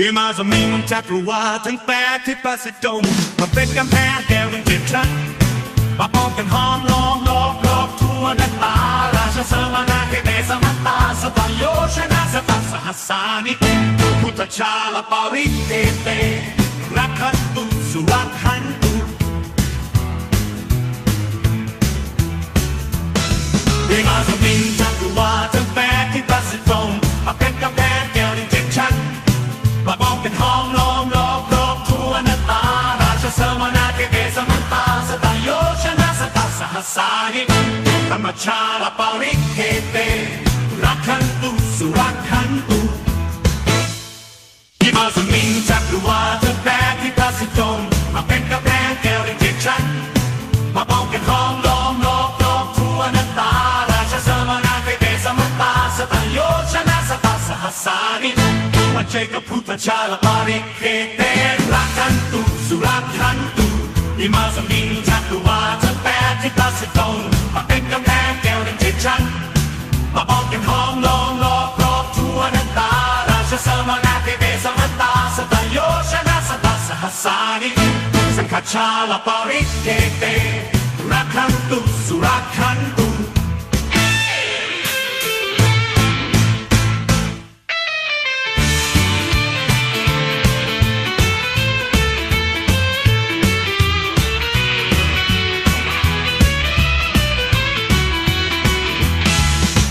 อิมาจะมีมันจักรวาลทั้งแปดที่ปาสิดงมาเป็นกำแพงแก้วเป็นเจ็ดชั้นมาป้องกันห้อมล้อมลอกลอกทั่วนักตา ราชเสมานาเกเตสมัตตาสตังโยชนะสตัสหัสสานิพุทธชาลปาริเตเตรักขันตุสุรักขันตุเรียกมาสมิงจักรวาลทั้งแปดที่ตัดสินตรงม ธรรมชาลปาริเคเตรักขันตุสุรักขันตุที่มาสมิงจักรวาลทั้งแปดที่ตัดสินตรงมาเป็ สังฆชาลปาริเกเตรักขันตุสุรักขันตุ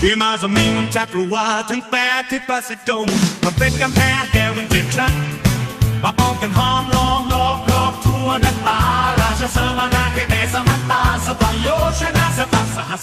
อิมาสมิงจักรวาลทั้งแปดที่ปาสิดงมาเป็นกำแพงแก้วเป็นเจ็ดชั้นมาป้องกันหอม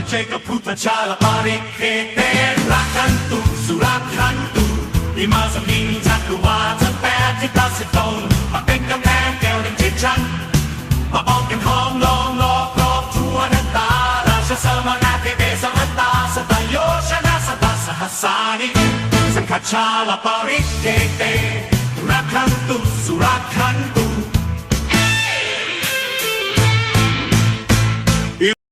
ปัจเจกับพุทธชาลปาริเคเตรักขันตุสุรักขันตุอิมาสมิงจักรวาลทั้งแปดที่ตัดสิตรงมาเป็นกำแพงแก้วหนึ่งจิตชั้นมาป้องกันห้อมล้อมรอบรอบทั่วหน้าตาราชสมนาเกเตสมันตาสตังโยชนะสตัสสหัสานิสังฆชาลปาริเคเตรักขันตุสุรักขันตุ